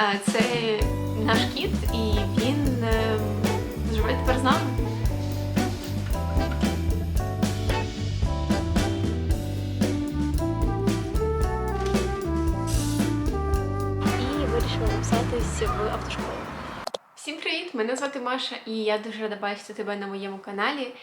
Це наш кіт, і він е, живе тепер з нами. і вирішила написатись в автошколу. Всім привіт! Мене звати Маша, і я дуже рада бачити тебе на моєму каналі.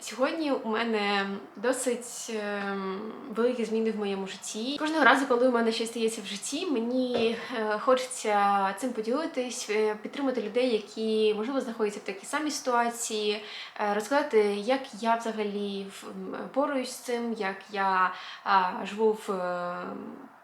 Сьогодні у мене досить ем, великі зміни в моєму житті. Кожного разу, коли у мене щось стається в житті, мені е, хочеться цим поділитись, е, підтримати людей, які можливо знаходяться в такій самій ситуації, е, розказати, як я взагалі борюсь з цим, як я живу в е,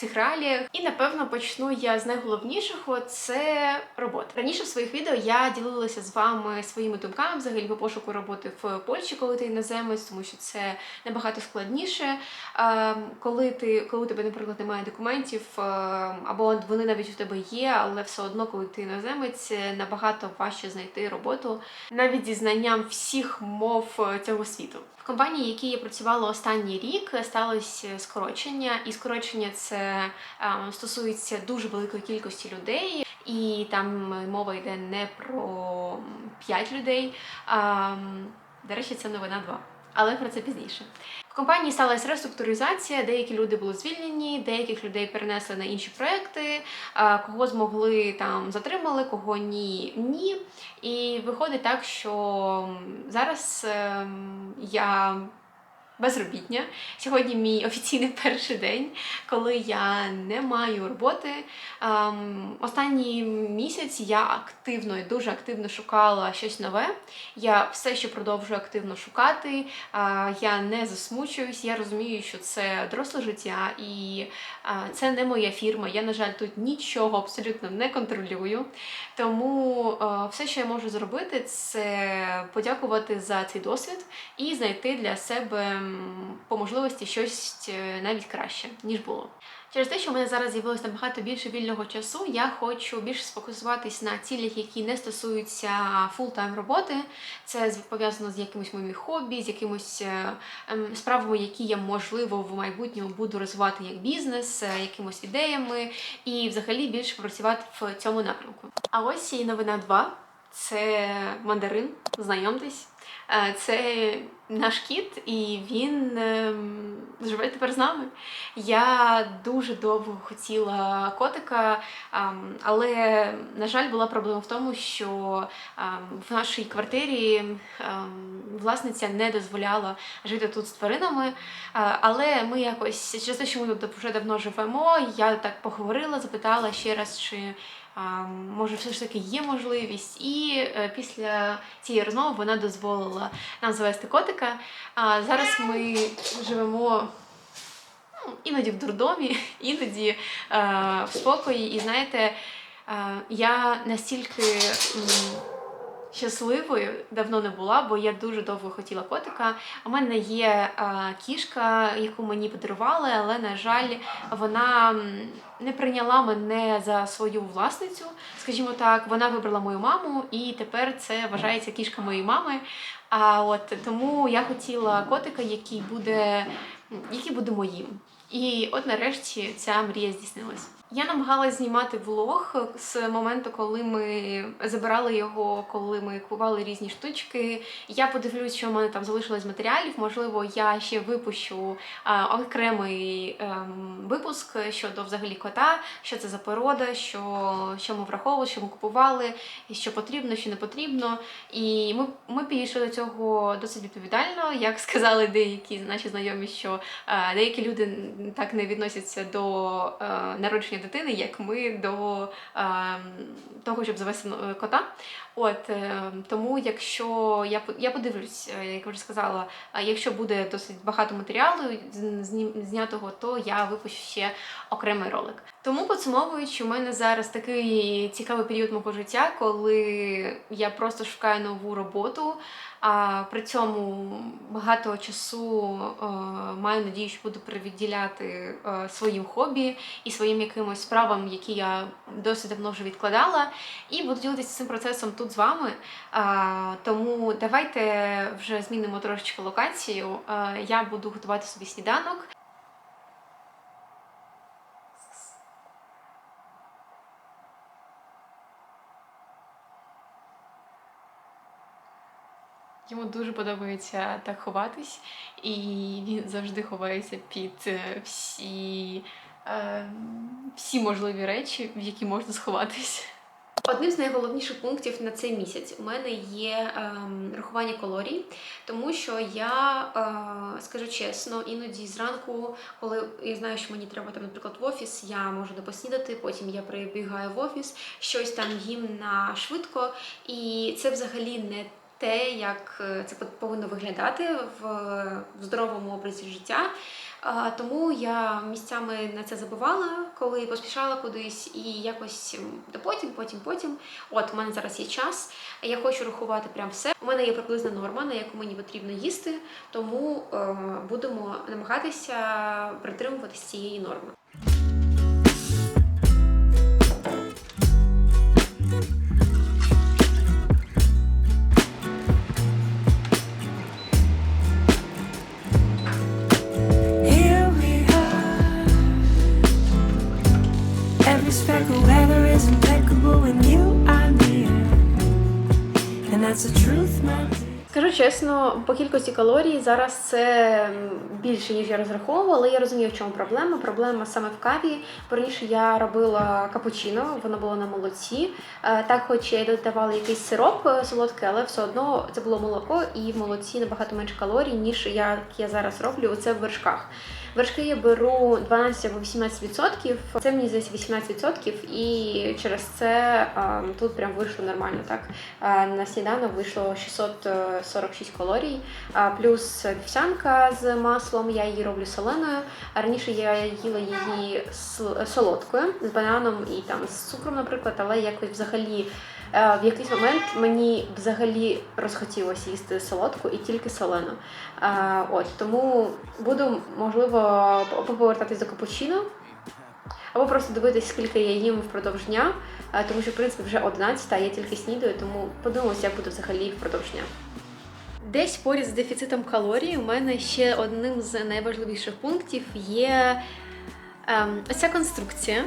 цих реаліях. І напевно почну я з найголовнішого це робота. Раніше в своїх відео я ділилася з вами своїми думками взагалі по пошуку роботи в Польщі, коли ти іноземець, тому що це набагато складніше. Коли ти, коли у тебе, наприклад, немає документів, або вони навіть у тебе є, але все одно, коли ти іноземець, набагато важче знайти роботу навіть зі знанням всіх мов е, цього світу. Компанії, які я працювала останній рік, сталося скорочення, і скорочення це е, стосується дуже великої кількості людей, і там мова йде не про 5 людей. А, до речі, це новина 2. Але про це пізніше. В компанії сталася реструктуризація, деякі люди були звільнені, деяких людей перенесли на інші проекти, кого змогли там затримали, кого ні, ні. І виходить так, що зараз ем, я безробітня. Сьогодні мій офіційний перший день, коли я не маю роботи. Ем, останній місяць я активно і дуже активно шукала щось нове. Я все ще продовжую активно шукати. Е, я не засмучуюсь. Я розумію, що це доросле життя і е, це не моя фірма. Я, на жаль, тут нічого абсолютно не контролюю. Тому е, все, що я можу зробити, це подякувати за цей досвід і знайти для себе по можливості щось е, навіть краще, ніж було. Через те, що в мене зараз з'явилось набагато більше вільного часу, я хочу більше сфокусуватись на цілях, які не стосуються фултайм роботи. Це пов'язано з якимось моїми хобі, з якимось е, ем, справами, які я можливо в майбутньому буду розвивати як бізнес, е, якимось ідеями, і взагалі більше працювати в цьому напрямку. А ось і новина 2. Це мандарин, знайомтесь. Е, Це наш кіт, і він ем, живе тепер з нами. Я дуже довго хотіла котика, ем, але, на жаль, була проблема в тому, що ем, в нашій квартирі власниця не дозволяла жити тут з тваринами. Е, Але ми якось через те, що ми тут вже давно живемо, я так поговорила, запитала ще раз, чи може, все ж таки є можливість. І е, після цієї розмови вона дозволила нам завести котика. Зараз ми живемо. ну, Іноді в дурдомі, іноді е, в спокої. І знаєте, е, я настільки щасливою давно не була, бо я дуже довго хотіла котика. У мене є е, кішка, яку мені подарували, але, на жаль, вона не прийняла мене за свою власницю, скажімо так. Вона вибрала мою маму, і тепер це вважається кішка моєї мами. А от тому я хотіла котика, який буде, який буде моїм. І от нарешті ця мрія здійснилась. Я намагалась знімати влог з моменту, коли ми забирали його, коли ми купували різні штучки. Я подивлюсь, що в мене там залишилось матеріалів. Можливо, я ще випущу а, окремий ем, випуск щодо взагалі кота, що це за порода, що, що ми враховували, що ми купували, що потрібно, що не потрібно. І ми, ми підійшли до цього досить відповідально. Як сказали деякі наші знайомі, що е, деякі люди так не відносяться до е, народження дитини, як ми до е, того, щоб завести е, кота. От е, тому, якщо я я подивлюсь, е, як вже сказала, якщо буде досить багато матеріалу знятого, то я випущу ще окремий ролик. Тому підсумовуючи, у мене зараз такий цікавий період мого життя, коли я просто шукаю нову роботу. А при цьому багато часу е, маю надію, що буду привідділяти е, своїм хобі і своїм якимось справам, які я досить давно вже відкладала, і буду ділитися цим процесом тут з вами. А, тому давайте вже змінимо трошечки локацію. Е, я буду готувати собі сніданок. Йому дуже подобається так ховатись, і він завжди ховається під е, всі, е, всі можливі речі, в які можна сховатись. Одним з найголовніших пунктів на цей місяць у мене є ем, рахування калорій, тому що я е, скажу чесно, іноді зранку, коли я знаю, що мені треба там, наприклад, в офіс, я можу не поснідати, потім я прибігаю в офіс, щось там їм на швидко, і це взагалі не те, як е, це повинно виглядати в, в здоровому образі життя. Тому я місцями на це забувала, коли поспішала кудись, і якось та потім, потім, потім. От у мене зараз є час. Я хочу рахувати прям все. У мене є приблизна норма, на яку мені потрібно їсти, тому е, будемо намагатися притримуватися цієї норми. Чесно, по кількості калорій зараз це більше, ніж я розраховувала, але я розумію, в чому проблема. Проблема саме в каві. Раніше я робила капучино, воно було на молоці. Е, Так, хоч я й додавала якийсь сироп е, солодкий, але все одно це було молоко, і в молоці набагато менше калорій, ніж я, як я зараз роблю це в вершках. Вершки я беру 12 або 18%, це мені здається 18%, і через це а, тут прям вийшло нормально. Так а, на сніданок вийшло 646 калорій, а, плюс вівсянка з маслом. Я її роблю соленою. А раніше я їла її солодкою з бананом і там з цукром, наприклад, але якось взагалі. Е, В якийсь момент мені взагалі розхотілося їсти солодку і тільки солену. От тому буду можливо повертатись до капучино, або просто дивитись, скільки я їм впродовж дня, тому що в принципі вже 11, а я тільки снідаю, тому подивимося, як буде взагалі впродовж дня. Десь поряд з дефіцитом калорій у мене ще одним з найважливіших пунктів є ем, ось ця конструкція.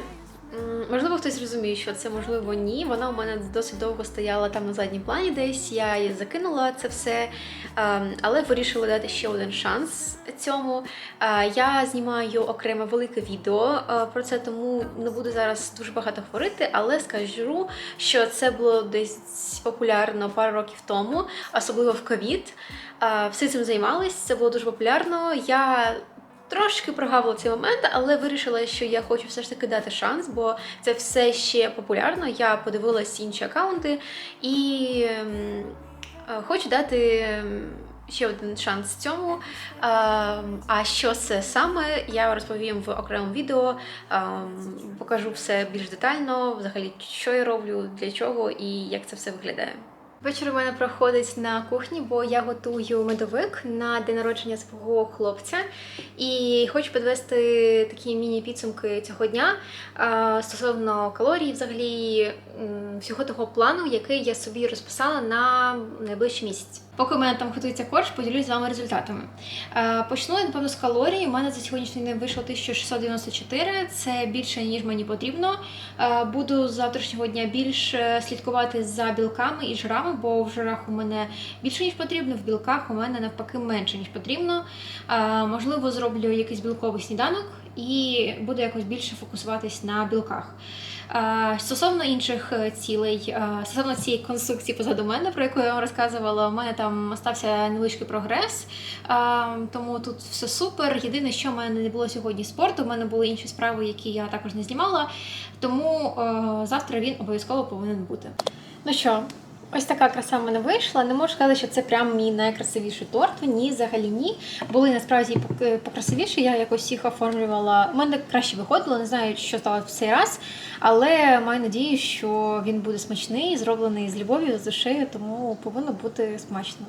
Можливо, хтось розуміє, що це можливо ні. Вона у мене досить довго стояла там на заднім плані десь. Я її закинула це все, ем, але вирішила дати ще один шанс цьому. Е, Я знімаю окреме велике відео е, про це, тому не буду зараз дуже багато говорити, але скажу, що це було десь популярно пару років тому, особливо в ковід. Е, Всі цим займались, це було дуже популярно. Я Трошки прогавила цей момент, але вирішила, що я хочу все ж таки дати шанс, бо це все ще популярно. Я подивилась інші акаунти і ем, е, хочу дати ем, ще один шанс цьому. Ем, А що це саме, я розповім в окремому відео, покажу все більш детально, взагалі, що я роблю, для чого і як це все виглядає. Вечір у мене проходить на кухні, бо я готую медовик на день народження свого хлопця. І хочу підвести такі міні-підсумки цього дня стосовно калорій, взагалі всього того плану, який я собі розписала на найближчий місяць. Поки у мене там готується корж, поділюсь з вами результатами. Почну я, напевно, з калорій. У мене за сьогоднішній день вийшло 1694, це більше, ніж мені потрібно. Буду з завтрашнього дня більш е, слідкувати за білками і жирами, бо в жирах у мене більше, ніж потрібно, в білках у мене навпаки менше, ніж потрібно. Е, Можливо, зроблю якийсь білковий сніданок і буду якось більше фокусуватись на білках. Е, Стосовно інших е, цілей, е, стосовно цієї конструкції позаду мене, про яку я вам розказувала, у мене там стався невеличкий прогрес, е, тому тут все супер. Єдине, що в мене не було сьогодні спорту, в мене були інші справи, які я також не знімала, тому е, завтра він обов'язково повинен бути. Ну що, Ось така краса в мене вийшла. Не можу сказати, що це прям мій найкрасивіший торт. Ні, взагалі ні. Були насправді пок- покрасивіші. Я якось їх оформлювала. У мене краще виходило, не знаю, що сталося в цей раз, але маю надію, що він буде смачний, зроблений з любов'ю, з душею, тому повинно бути смачно.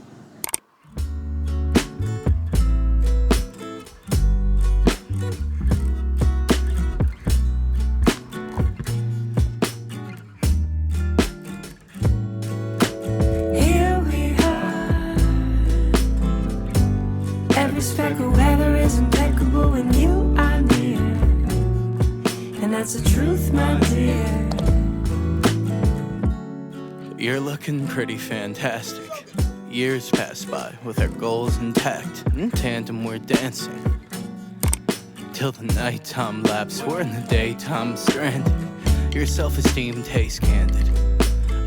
Looking pretty fantastic. Years pass by with our goals intact. In tandem, we're dancing. Till the nighttime lapse, we're in the daytime stranded. Your self esteem tastes candid.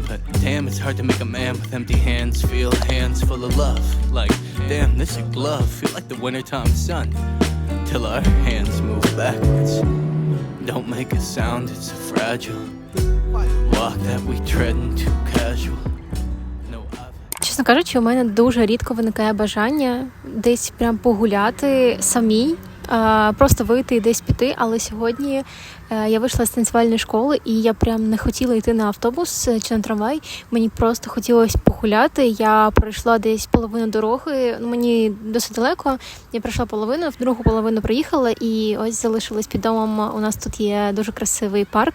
But damn, it's hard to make a man with empty hands feel hands full of love. Like, damn, this a glove, feel like the wintertime sun. Till our hands move backwards. Don't make a sound, it's fragile. Чесно кажучи, у мене дуже рідко виникає бажання десь прям погуляти самій, просто вийти і десь піти. Але сьогодні е, я вийшла з танцювальної школи, і я прям не хотіла йти на автобус е, чи на трамвай. Мені просто хотілося погуляти. Я пройшла десь половину дороги. Ну мені досить далеко. Я пройшла половину, в другу половину приїхала, і ось залишилась під домом. У нас тут є дуже красивий парк.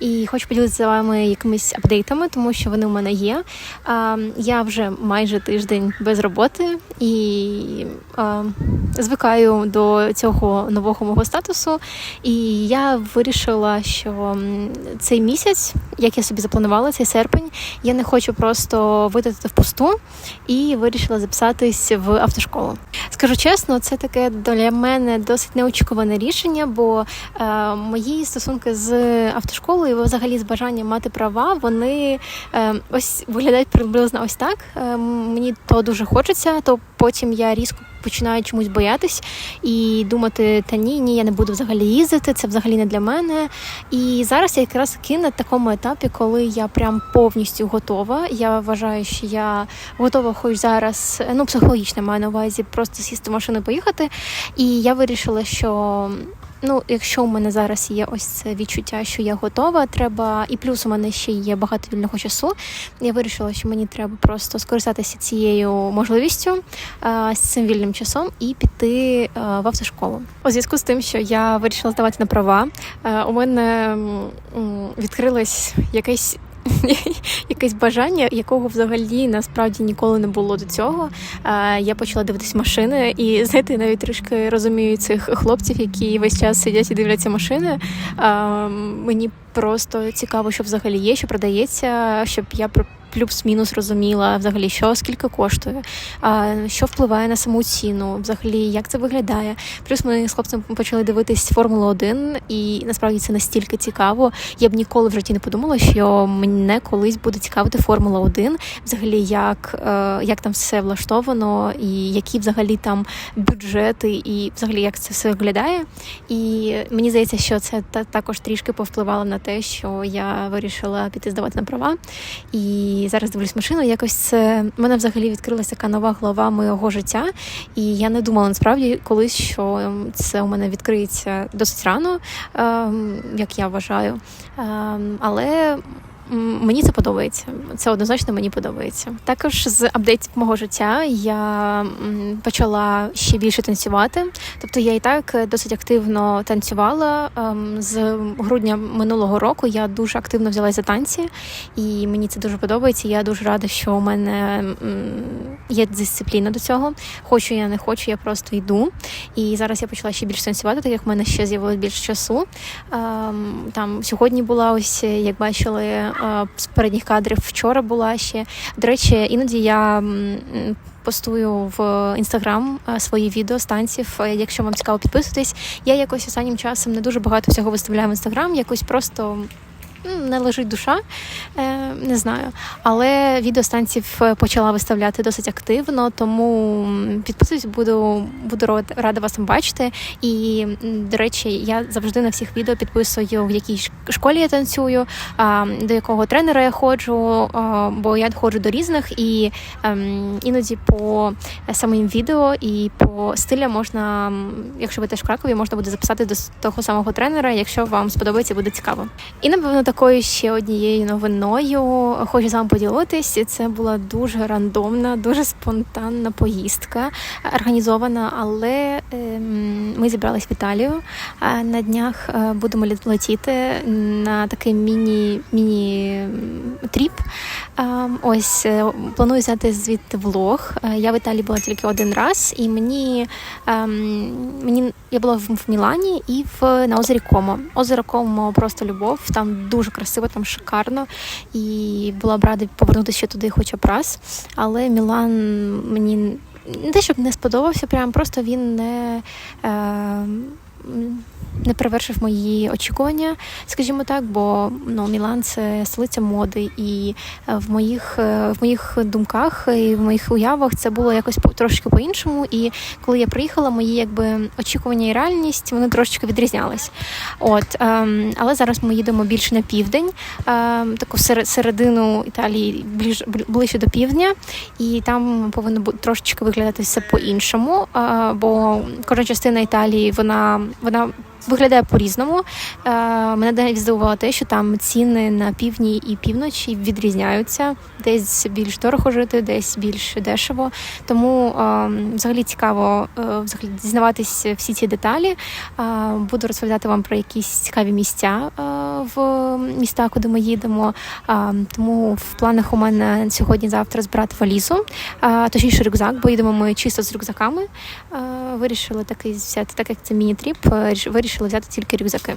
І хочу поділитися з вами якимись апдейтами, тому що вони у мене є. Я вже майже тиждень без роботи і звикаю до цього нового мого статусу. І я вирішила, що цей місяць, як я собі запланувала, цей серпень, я не хочу просто витратити впусту і вирішила записатись в автошколу. Скажу чесно, це таке для мене досить неочікуване рішення, бо е, мої стосунки з автошколою, взагалі з бажанням мати права, вони е, ось виглядають приблизно ось так. Е, мені то дуже хочеться, то потім я різко починаю чомусь боятись і думати, та ні, ні, я не буду взагалі їздити, це взагалі не для мене. І зараз я якраз таки на такому етапі, коли я прям повністю готова. Я вважаю, що я готова, хоч зараз, ну психологічно маю на увазі, просто сісти в машину і поїхати. І я вирішила, що. Ну, якщо у мене зараз є ось це відчуття, що я готова, треба, і плюс у мене ще є багато вільного часу. Я вирішила, що мені треба просто скористатися цією можливістю з цим вільним часом і піти в автошколу. У зв'язку з тим, що я вирішила здавати на права, у мене відкрилось якесь. Якесь бажання, якого взагалі насправді ніколи не було до цього. Я почала дивитись машини, і знаєте, навіть трішки розумію цих хлопців, які весь час сидять і дивляться машини. Мені просто цікаво, що взагалі є, що продається, щоб я плюс-мінус розуміла взагалі, що скільки коштує, що впливає на саму ціну, взагалі, як це виглядає. Плюс ми з хлопцем почали дивитись Формулу 1, і насправді це настільки цікаво. Я б ніколи в житті не подумала, що мене колись буде цікавити Формула 1, взагалі, як, е, як там все влаштовано, і які взагалі там бюджети, і взагалі як це все виглядає. І мені здається, що це та- також трішки повпливало на те, що я вирішила піти здавати на права. І зараз дивлюсь машину. Якось це в мене взагалі відкрилася така нова глава моєго життя. І я не думала насправді колись, що ем, це у мене відкриється досить рано, ем, як я вважаю. Ем, Але мені це подобається. Це однозначно мені подобається. Також з апдейтів мого життя я почала ще більше танцювати. Тобто я і так е, досить активно танцювала. Ем, З грудня минулого року я дуже активно взялася за танці, і мені це дуже подобається. Я дуже рада, що у мене є дисципліна до цього. Хочу я не хочу, я просто йду. І зараз я почала ще більше танцювати, так як в мене ще з'явилось більше часу. Ем, Там сьогодні була ось, як бачили, з передніх кадрів вчора була ще. До речі, іноді я. Постую в інстаграм свої відео з танців. Е, Якщо вам цікаво підписуйтесь, я якось останнім часом не дуже багато всього виставляю в інстаграм, якось просто не лежить душа, е, не знаю. Але відео з е, почала виставляти досить активно, тому м, підписуйтесь, буду, буду рада вас бачити. І, до речі, я завжди на всіх відео підписую, в якій школі я танцюю, до якого тренера я ходжу, бо я ходжу до різних, і ем, іноді по самим відео і по стилям можна, якщо ви теж в Кракові, можна буде записати до того самого тренера, якщо вам сподобається, буде цікаво. І напевно такою ще однією новиною хочу з вами поділитись. Це була дуже рандомна, дуже спонтанна поїздка, організована, але ем, ми зібрались в Італію. На днях е, будемо летіти на такий міні міні м, тріп. Ем, Ось е, планую взяти звідти влог. Е, Я в Італії була тільки один раз, і мені, ем, мені я була в Мілані і в на озері Комо. Озеро Комо просто любов. Там дуже красиво, там шикарно. І була б рада повернутися туди, хоча б раз. Але Мілан мені не те, щоб не сподобався, прям просто він не. Е, не перевершив мої очікування, скажімо так, бо ну Мілан це столиця моди, і е, в моїх е, в моїх думках і в моїх уявах це було якось трошки по-іншому. І коли я приїхала, мої якби очікування і реальність вони трошечки відрізнялись. От ем, але зараз ми їдемо більше на південь, ем, таку сер- середину Італії, ближ, бл- ближче до півдня, і там повинно бути трошечки виглядати все по-іншому. е, бо кожна частина Італії вона вона виглядає по-різному. Е, Мене навіть здивувало те, що там ціни на півдні і півночі відрізняються. Десь більш дорого жити, десь більш дешево. Тому е, взагалі цікаво е, взагалі дізнаватись всі ці деталі. Буду розповідати вам про якісь цікаві місця в містах, куди ми їдемо. Тому в планах у мене сьогодні-завтра збирати валізу, точніше рюкзак, бо їдемо ми чисто з рюкзаками. Вирішили такий взяти, так як це міні-тріп, е, ріш- вирішили взяти тільки рюкзаки.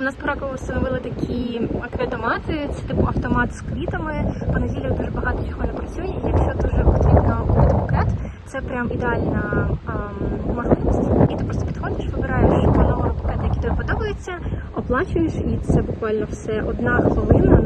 У нас по Ракову встановили такі акведомати, це типу автомат з квітами. Понеділок дуже багато чого не працює. і Якщо дуже потрібно купити букет, це прям ідеальна ем, можливість. І ти просто підходиш, вибираєш по номеру букета, який тобі подобається, оплачуєш, і це буквально все одна хвилина